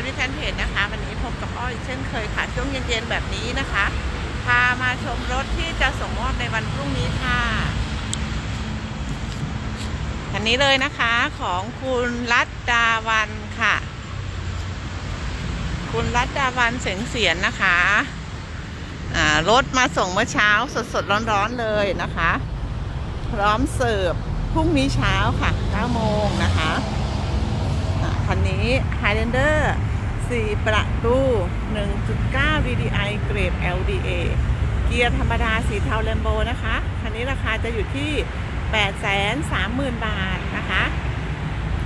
วัสดีแฟนเพจนะคะ วันนี้พบกับอ้อยเช่นเคยค่ะ ช่วงเย็นๆแบบนี้นะคะ พามาชมรถที่จะส่งมอบในวันพรุ่งนี้ค่ะคันนี้เลยนะคะของคุณรัตดาวันค่ะ คุณรัตดาวันเสียงเสียนนะคะรถมาส่งเมื่อเช้าสดๆร้อนๆเลยนะคะ พร้อมเสิร์ฟพรุ่งนี้เช้าค่ะ9โมงนะคะ คันนี้ Highlander 4 ประตู 1.9 VDI เกรด LDA เกียร์ธรรมดาสีเทาแลมโบนะคะ คันนี้ราคาจะอยู่ที่ 830,000 บาทนะคะ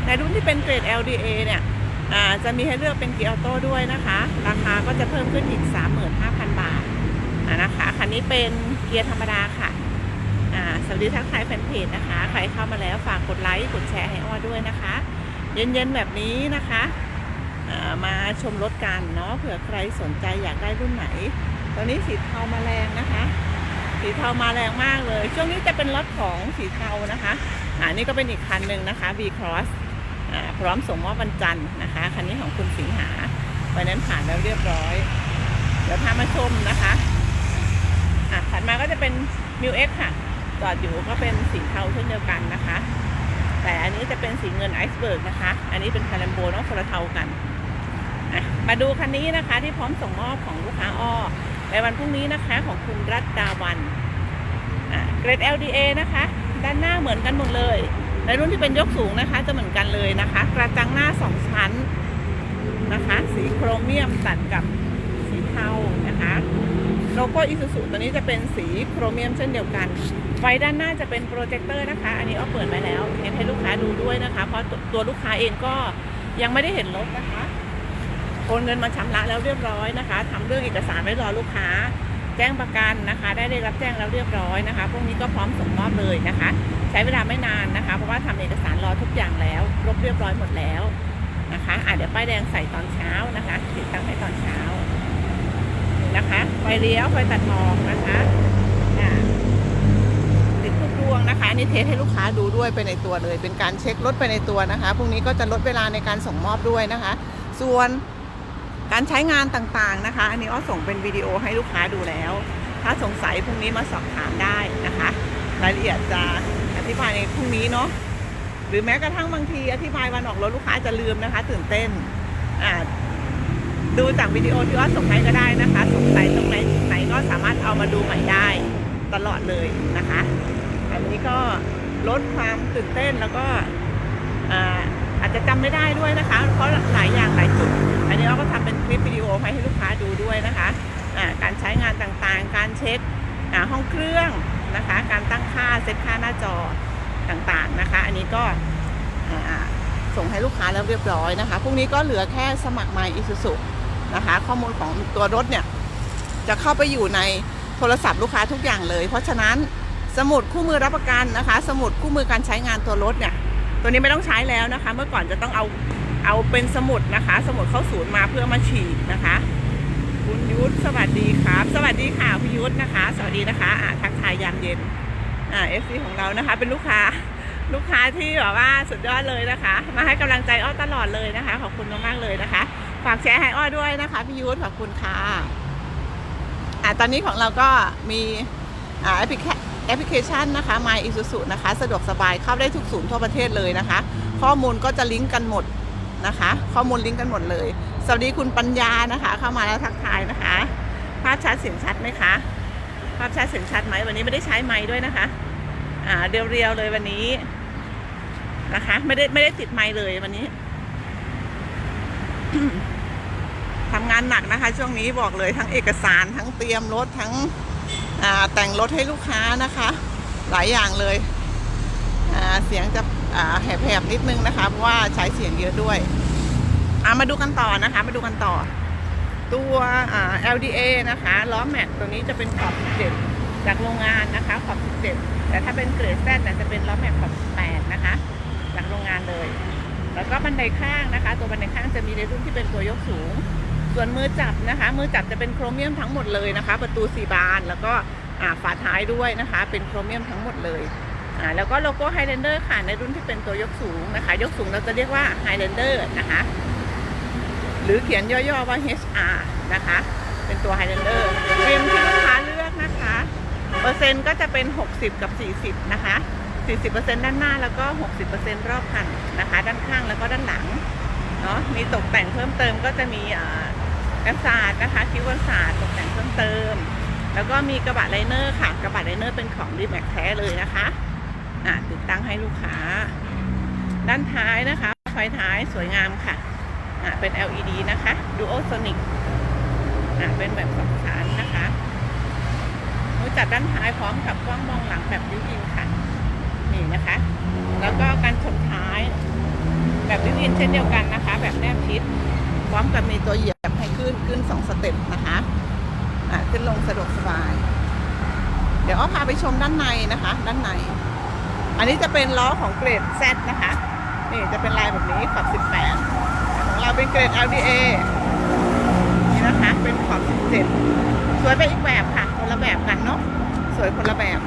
ในรุ่นที่เป็นเกรด LDA เนี่ยจะมีให้เลือกเป็นเกียร์ออโต้ด้วยนะคะ ราคาก็จะเพิ่มขึ้นอีก 35,000 บาทนะคะ คันนี้เป็นเกียร์ธรรมดาค่ะสวัสดีทักทายแฟนเพจนะคะ ใครเข้ามาแล้วฝากกดไลค์ กดแชร์ให้อ้อด้วยนะคะ เย็นๆแบบนี้นะคะามาชมรถกันเนาะเผื่อใครสนใจอยากได้รุ่นไหน ตอนนี้สีเทามาแรงนะคะ สีเทามาแรงมากเลย ช่วงนี้จะเป็นรถของสีเทานะคะอ่านี่ก็เป็นอีกคันหนึ่งนะคะ V Cross พร้อมส่งมอบวันจันทร์นะคะ คันนี้ของคุณสิงหาไปนั้นผ่านแล้วเรียบร้อย เดี๋ยวพามาชมนะคะอะถัดมาก็จะเป็น m ิ x ค่ะ จอดอยู่ก็เป็นสีเทาเช่นเดียวกันนะคะ แต่อันนี้จะเป็นสีเงินไอซ์เบิร์กนะคะ อันนี้เป็นคาร์มโบเนาะคนละเทากัน มาดูคันนี้นะคะที่พร้อมส่งมอบของลูกค้าอ้อในวันพรุ่งนี้นะคะของคุณรัตดาวันเกรด LDA นะคะ ด้านหน้าเหมือนกันหมดเลย ในรุ่นที่เป็นยกสูงนะคะ จะเหมือนกันเลยนะคะ กระจังหน้าสองชั้นนะคะ สีโครเมียมตัดกับสีเทานะคะโลโก้อิซูซุตัวนี้จะเป็นสีโครเมียมเช่นเดียวกัน ไฟด้านหน้าจะเป็นโปรเจคเตอร์นะคะ อันนี้เอาเปิดไว้แล้วเห็นให้ลูกค้าดูด้วยนะคะ เพราะตัวลูกค้าเองก็ยังไม่ได้เห็นรถนะคะโอนเงินมาชำระแล้วเรียบร้อยนะคะทำเรื่องเอกสารไว้รอลูกค้า แจ้งประกันนะคะ ได้ได้รับแจ้งแล้วเรียบร้อยนะคะ พวกนี้ก็พร้อมส่งมอบเลยนะคะ ใช้เวลาไม่นานนะคะ เพราะว่าทำเอกสารรอทุกอย่างแล้วครบเรียบร้อยหมดแล้วนะคะอะเดี๋ยวป้ายแดงใส่ตอนเช้านะคะติดตั้งให้ตอนเช้านะคะไฟเลี้ยวไฟตัดหมอกนะคะ อ่าติดวงนะคะอันนี้เทสให้ลูกค้าดูด้วยไปในตัวเลย เป็นการเช็ครถไปในตัวนะคะพรุ่งนี้ก็จะลดเวลาในการส่งมอบด้วยนะคะ ส่วนการใช้งานต่างๆนะคะ อันนี้อ้อส่งเป็นวิดีโอให้ลูกค้าดูแล้ว ถ้าสงสัยพรุ่งนี้มาสอบถามได้นะคะ รายละเอียดจะอธิบายในพรุ่งนี้เนาะหรือแม้กระทั่งบางทีอธิบายวันออกรถลูกค้าจะลืมนะคะ ตื่นเต้นอ่าดูจากวิดีโอที่ว่าส่งให้ก็ได้นะคะ สงสัยตรงไหนไหนก็สามารถเอามาดูใหม่ได้ตลอดเลยนะคะ อันนี้ก็ลดความตื่นเต้นแล้วก็อาอาจจะจำไม่ได้ด้วยนะคะ เพราะหลายอย่างหลายจุด อันนี้เราก็ทำเป็นคลิปวิดีโอให้ลูกค้าดูด้วยนะคะาการใช้งานต่างๆ การเช็คห้องเครื่องนะคะ การตั้งค่าเซตค่าหน้าจอต่างๆนะคะ อันนี้ก็ส่งให้ลูกค้าแล้วเรียบร้อยนะคะ พรุ่งนี้ก็เหลือแค่สมัคร My Isuzu นะคะ ข้อมูลของตัวรถเนี่ย จะเข้าไปอยู่ในโทรศัพท์ลูกค้าทุกอย่างเลย เพราะฉะนั้น สมุดคู่มือรับประกันนะคะ สมุดคู่มือการใช้งานตัวรถเนี่ย ตัวนี้ไม่ต้องใช้แล้วนะคะ เมื่อก่อนจะต้องเอาเอาเป็นสมุดนะคะ สมุดเข้าศูนย์มาเพื่อมาฉีกนะคะ คุณยุทธสวัสดีครับ สวัสดีค่ะพี่ยุทธนะคะ สวัสดีนะคะอ่าทักทายยามเย็นอ่าเอฟซีของเรานะคะ เป็นลูกค้าลูกค้าที่แบบว่าสุดยอดเลยนะคะ มาให้กำลังใจอ้อตลอดเลยนะคะ ขอบคุณมากๆเลยนะคะ ฝากแชร์ให้อ้อด้วยนะคะพี่ยุทธขอบคุณค่ะอ่าตอนนี้ของเราก็มีอ่าแอปพลิเค แอปพลิเคชันนะคะ My Isuzu นะคะ สะดวกสบายเข้าได้ทุกศูนย์ทั่วประเทศเลยนะคะ ข้อมูลก็จะลิงก์กันหมดนะคะ ข้อมูลลิงก์กันหมดเลย สวัสดีคุณปัญญานะคะ เข้ามาแล้วทักทายนะคะ ภาพชัดเสียงชัดไหมคะ ภาพชัดเสียงชัดไหมวันนี้ไม่ได้ใช้ไม้ด้วยนะคะ อ่าเรียวๆเลยวันนี้นะคะ ไม่ได้ไม่ได้ติดไม้เลยวันนี้ทำงานหนักนะคะ ช่วงนี้บอกเลยทั้งเอกสารทั้งเตรียมรถทั้ง แต่งรถให้ลูกค้านะคะ หลายอย่างเลย เสียงจะแหบๆนิดนึงนะคะ เพราะว่าใช้เสียงเยอะด้วยามาดูกันต่อนะคะ มาดูกันต่อ ตัว LDA นะคะล้อแม็กตัวนี้จะเป็นขอบ 17 จากโรงงานนะคะขอบ 17 แต่ถ้าเป็นเกรดแซดเนี่ยจะเป็นล้อแม็กขอบ 18 นะคะ จากโรงงานเลย แล้วก็บันไดข้างนะคะ ตัวบันไดข้างจะมีในรุ่นที่เป็นตัวยกสูง ส่วนมือจับนะคะ มือจับจะเป็นโครเมียมทั้งหมดเลยนะคะ ประตูสีบานแล้วก็ฝาท้ายด้วยนะคะ เป็นโครเมียมทั้งหมดเลยแล้วก็โลโก้ไฮแลนเดอร์ค่ะในรุ่นที่เป็นตัวยกสูงนะคะ ยกสูงเราจะเรียกว่าไฮแลนเดอร์นะคะ หรือเขียนย่อๆว่า HR นะคะ เป็นตัว Highlander ริมที่ลูกค้าเลือกนะคะ เปอร์เซ็นต์ก็จะเป็น 60 กับ 40 นะคะ 40%ด้านหน้าแล้วก็ 60%รอบคันนะคะ ด้านข้างแล้วก็ด้านหลังเนาะมีตกแต่งเพิ่มเติมก็จะมีอ่า กันศาสตร์นะคะคิ้วกันศาสตร์ตกแต่งเพิ่มเติม แล้วก็มีกระบะไลเนอร์ค่ะ กระบะไลเนอร์เป็นของรีแม็กแท้เลยนะคะอ่าติดตั้งให้ลูกค้า ด้านท้ายนะคะ ไฟท้ายสวยงามค่ะอ่าเป็น LED นะคะ Dual Sonic อ่าเป็นแบบสองชั้นนะคะมือจัดด้านท้ายพร้อมกับกล้องมองหลังแบบวิวินค่ะ นี่นะคะ แล้วก็การชนท้ายแบบวิวินเช่นเดียวกันนะคะ แบบแนบชิด พร้อมกับมีตัวเหยียบ สองสเต็ปนะคะขึ้นลงสะดวกสบาย เดี๋ยวอ้อพาไปชมด้านในนะคะ ด้านใน อันนี้จะเป็นล้อของเกรด Z นะคะ นี่จะเป็นลายแบบนี้ขอบ 18 ของเราเป็นเกรด LDA นี่นะคะ เป็นขอบ 17 สวยไปอีกแบบค่ะ คนละแบบกันเนาะ สวยคนละแบบ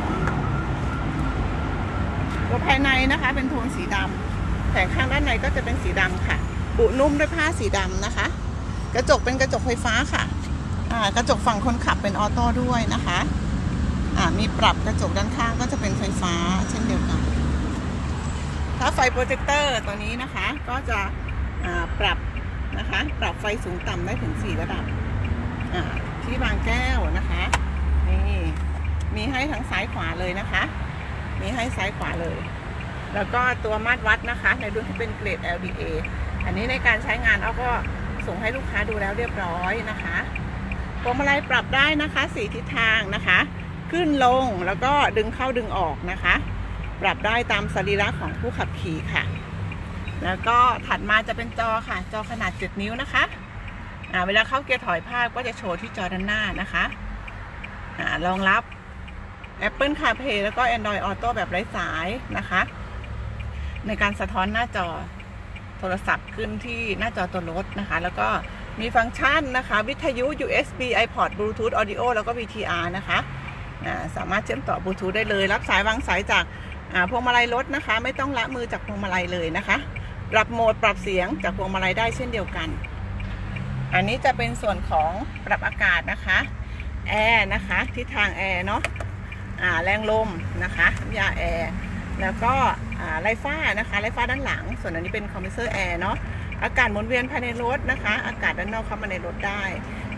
ตัวภายในนะคะเป็นโทนสีดำแผงข้างด้านในก็จะเป็นสีดำค่ะ บุนุ่มด้วยผ้าสีดำนะคะ กระจกเป็นกระจกไฟฟ้าค่ะอ่ากระจกฝั่งคนขับเป็นออโต้ด้วยนะคะอ่ามีปรับกระจกด้านข้างก็จะเป็นไฟฟ้าเช่นเดียวกัน ถ้าไฟโปรเจคเตอร์ตัวนี้นะคะก็จะอ่าปรับนะคะปรับไฟสูงต่ำได้ถึง 4 ระดับอ่าที่บางแก้วนะคะนี่มีให้ทั้งซ้ายขวาเลยนะคะ มีให้ซ้ายขวาเลย แล้วก็ตัวมาตรวัดนะคะ ในรุ่นที่เป็นเกรด LDA อันนี้ในการใช้งานเอาก็ ส่งให้ลูกค้าดูแล้วเรียบร้อยนะคะพวงมาลัยปรับได้นะคะสีทิศทางนะคะ ขึ้นลงแล้วก็ดึงเข้าดึงออกนะคะ ปรับได้ตามสรีระของผู้ขับขี่ค่ะ แล้วก็ถัดมาจะเป็นจอค่ะ จอขนาด 7 นิ้วนะคะอ่าเวลาเข้าเกียร์ถอยภาพก็จะโชว์ที่จอด้านหน้านะคะอ่ารองรับ Apple CarPlay แล้วก็ Android Auto แบบไร้สายนะคะ ในการสะท้อนหน้าจอ โทรศัพท์ขึ้นที่หน้าจอตัวรถนะคะ แล้วก็มีฟังก์ชันนะคะ วิทยุ USB iPod Bluetooth Audio แล้วก็ VTR นะคะสามารถเชื่อมต่อบลูทูธได้เลย รับสายวางสายจากพวงมาลัยรถนะคะ ไม่ต้องละมือจากพวงมาลัยเลยนะคะ ปรับโหมดปรับเสียงจากพวงมาลัยได้เช่นเดียวกัน อันนี้จะเป็นส่วนของปรับอากาศนะคะแอร์นะคะทิศทางแอร์เนาะอ่าแรงลมนะคะน้ำยาแอร์ แล้วก็ไลฟ้านะคะไลฟ้าด้านหลัง ส่วนอันนี้เป็นคอมเพรสเซอร์แอร์เนาะอากาศหมุนเวียนภายในรถนะคะ อากาศด้านนอกเข้ามาในรถได้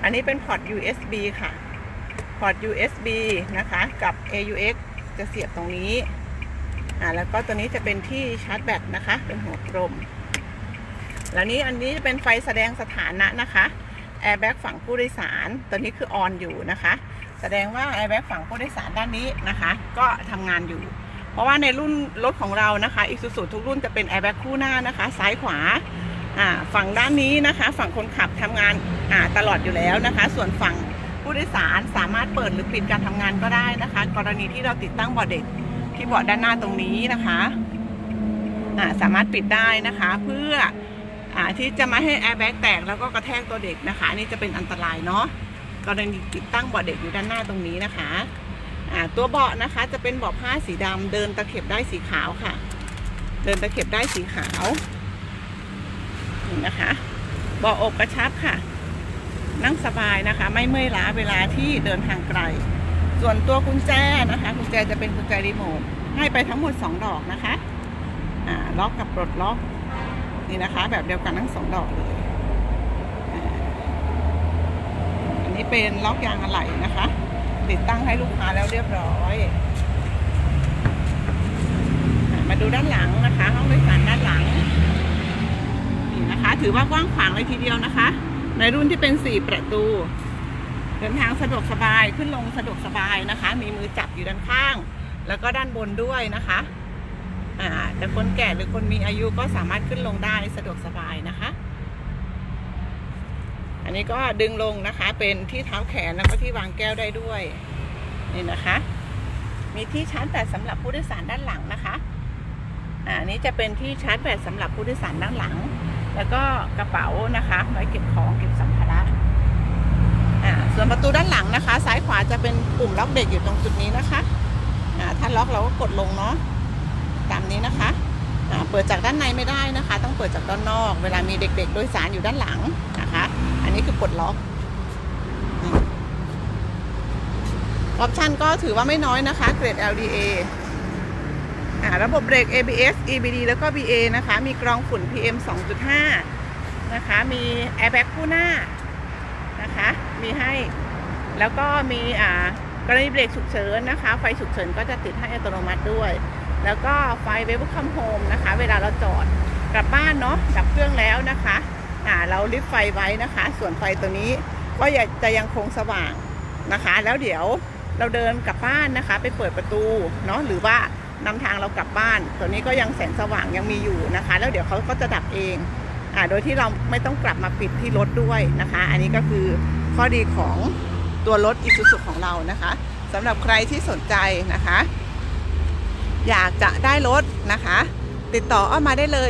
อันนี้เป็นพอร์ต USB ค่ะพอร์ต USB นะคะกับ AUX จะเสียบตรงนี้อ่าแล้วก็ตัวนี้จะเป็นที่ชาร์จแบตนะคะ เป็นหัวกลม แล้วนี้อันนี้จะเป็นไฟแสดงสถานะนะคะแอร์แบ็กฝั่งผู้โดยสาร ตัวนี้คือออนอยู่นะคะ แสดงว่าแอร์แบ็กฝั่งผู้โดยสารด้านนี้นะคะ ก็ทำงานอยู่ เพราะว่าในรุ่นรถของเรานะคะอีกสุทุกรุ่นจะเป็นแอร์แบ็กคู่หน้านะคะ ซ้ายขวาฝั่งด้านนี้นะคะ ฝั่งคนขับทำงานอ่าตลอดอยู่แล้วนะคะ ส่วนฝั่งผู้โดยสารสามารถเปิดหรือปิดการทำงานก็ได้นะคะ กรณีที่เราติดตั้งเบาะเด็กที่เบาะด้านหน้าตรงนี้นะคะสามารถปิดได้นะคะ เพื่ออที่จะไม่ให้แอร์แบ็กแตกแล้วก็กระแทกตัวเด็กนะคะนี่จะเป็นอันตรายเนาะกรณีติดตั้งเบาะเด็กอยู่ด้านหน้าตรงนี้นะคะ ตัวเบาะนะคะจะเป็นเบาะผ้าสีดำเดินตะเข็บได้สีขาวค่ะ เดินตะเข็บได้สีขาวนี่นะคะเบาะอกกระชับค่ะ นั่งสบายนะคะ ไม่เมื่อยล้าเวลาที่เดินทางไกล ส่วนตัวกุญแจนะคะกุญแจจะเป็นกุญแจรีโมทให้ไปทั้งหมด 2 ดอกนะคะล็อกกับปลดล็อกนี่นะคะ แบบเดียวกันทั้งสองดอกเลยอ,อันนี้เป็นล็อกยางอะไหล่นะคะ ติดตั้งให้ลูกค้าแล้วเรียบร้อย มาดูด้านหลังนะคะ ห้องโดยสารด้านหลังนี่นะคะ ถือว่ากว้างขวางเลยทีเดียวนะคะ ในรุ่นที่เป็น4ประตู เดินทางสะดวกสบายขึ้นลงสะดวกสบายนะคะ มีมือจับอยู่ด้านข้าง แล้วก็ด้านบนด้วยนะคะ อ่าแต่คนแก่หรือคนมีอายุก็สามารถขึ้นลงได้สะดวกสบายนะคะ อันนี้ก็ดึงลงนะคะ เป็นที่เท้าแขนแล้วก็ที่วางแก้วได้ด้วย นี่นะคะ มีที่ชาร์จแบตสำหรับผู้โดยสารด้านหลังนะคะอ่าอันนี้จะเป็นที่ชาร์จแบตสำหรับผู้โดยสารด้านหลัง แล้วก็กระเป๋านะคะไว้เก็บของเก็บสัมภาระอ่าส่วนประตูด้านหลังนะคะ ซ้ายขวาจะเป็นปุ่มล็อกเด็กอยู่ตรงจุดนี้นะคะอ่าถ้าล็อกเราก็กดลงเนาะตามนี้นะคะอ่าเปิดจากด้านในไม่ได้นะคะ ต้องเปิดจากด้านนอก เวลามีเด็กๆ โดยสารอยู่ด้านหลังนะคะ นี้คือปลดล็อกออปชันก็ถือว่าไม่น้อยนะคะ เกรด LDA อ่าระบบเบรก ABS EBD แล้วก็ BA นะคะ มีกรองฝุ่น PM 2.5 นะคะ มีแอร์แบ็กคู่หน้านะคะ มีให้ แล้วก็มีอ่ากรณีเบรกฉุกเฉินนะคะ ไฟฉุกเฉินก็จะติดให้อัตโนมัติด้วย แล้วก็ไฟเวฟคัมโฮมนะคะ เวลาเราจอดกลับบ้านเนาะดับเครื่องแล้วนะคะ เราลิฟต์ไฟไว้นะคะ ส่วนไฟตัวนี้ก็จะยังคงสว่างนะคะ แล้วเดี๋ยวเราเดินกลับบ้านนะคะ ไปเปิดประตูเนาะหรือว่านำทางเรากลับบ้าน ตัวนี้ก็ยังแสงสว่างยังมีอยู่นะคะ แล้วเดี๋ยวเขาก็จะดับเองอ่าโดยที่เราไม่ต้องกลับมาปิดที่รถด้วยนะคะ อันนี้ก็คือข้อดีของตัวรถอีซูซุของเรานะคะสำหรับใครที่สนใจนะคะ อยากจะได้รถนะคะ ติดต่ออ้อมมาได้เลย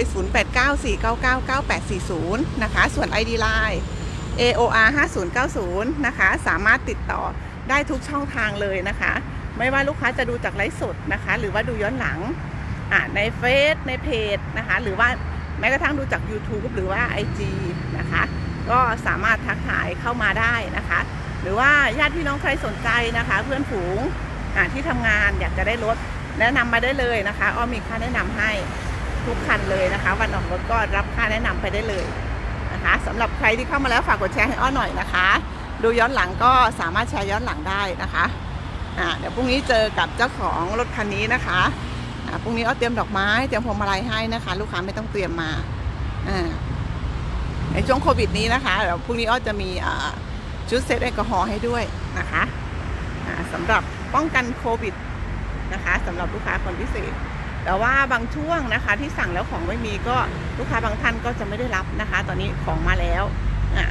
0894999840 นะคะ ส่วน ID Line AOR 5090 นะคะ สามารถติดต่อได้ทุกช่องทางเลยนะคะ ไม่ว่าลูกค้าจะดูจากไลฟ์สดนะคะ หรือว่าดูย้อนหลังในเฟซในเพจนะคะ หรือว่าแม้กระทั่งดูจาก YouTube หรือว่า IG นะคะ ก็สามารถทักทายเข้ามาได้นะคะ หรือว่าญาติพี่น้องใครสนใจนะคะ เพื่อนฝูงที่ทำงานอยากจะได้รถแนะนำมาได้เลยนะคะ อ้อมมีค่าแนะนำให้ ทุกคันเลยนะคะ วันออกรถก็รับค่าแนะนำไปได้เลยนะคะสำหรับใครที่เข้ามาแล้วฝากกดแชร์ให้อ้อหน่อยนะคะ ดูย้อนหลังก็สามารถแชร์ย้อนหลังได้นะคะอ่าเดี๋ยวพรุ่งนี้เจอกับเจ้าของรถคันนี้นะคะอ่าพรุ่งนี้อ้อเตรียมดอกไม้เตรียมพวงมาลัยให้นะคะ ลูกค้าไม่ต้องเตรียมมาอ่าในช่วงโควิดนี้นะคะเดี๋ยวพรุ่งนี้อ้อจะมีอ่าชุดเซตแอลกอฮอล์ให้ด้วยนะคะอ่าสำหรับป้องกันโควิดนะคะสำหรับลูกค้าคนพิเศษ แต่ว่าบางช่วงนะคะที่สั่งแล้วของไม่มีก็ลูกค้าบางท่านก็จะไม่ได้รับนะคะ ตอนนี้ของมาแล้วอะ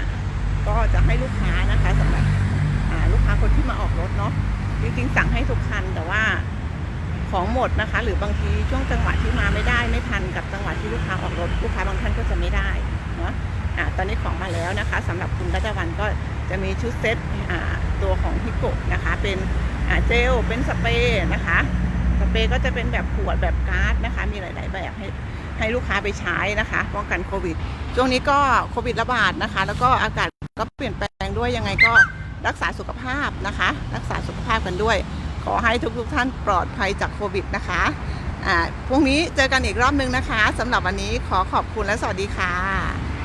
ก็จะให้ลูกค้านะคะสำหรับอ่าลูกค้าคนที่มาออกรถเนาะจริงๆสั่งให้ทุกคันแต่ว่าของหมดนะคะ หรือบางทีช่วงจังหวะที่มาไม่ได้ไม่ทันกับจังหวะที่ลูกค้าออกรถลูกค้าบางท่านก็จะไม่ได้เนาะอะตอนนี้ของมาแล้วนะคะสำหรับคุณรัตวันก็จะมีชุดเซ็ตอ่าตัวของฮิโกะนะคะ เป็นอ่าเจลเป็นสเปรย์นะคะ ปรย์ก็จะเป็นแบบขวดแบบการ์ดนะคะ มีหลาย ๆ แบบให้ให้ลูกค้าไปใช้นะคะป้องกันโควิด ช่วงนี้ก็โควิดระบาดนะคะ แล้วก็อากาศก็เปลี่ยนแปลงด้วยยังไงก็รักษาสุขภาพนะคะ รักษาสุขภาพกันด้วย ขอให้ทุกๆท่านปลอดภัยจากโควิดนะคะอ่าพรุ่งนี้เจอกันอีกรอบนึงนะคะสำหรับวันนี้ขอขอบคุณและสวัสดีค่ะ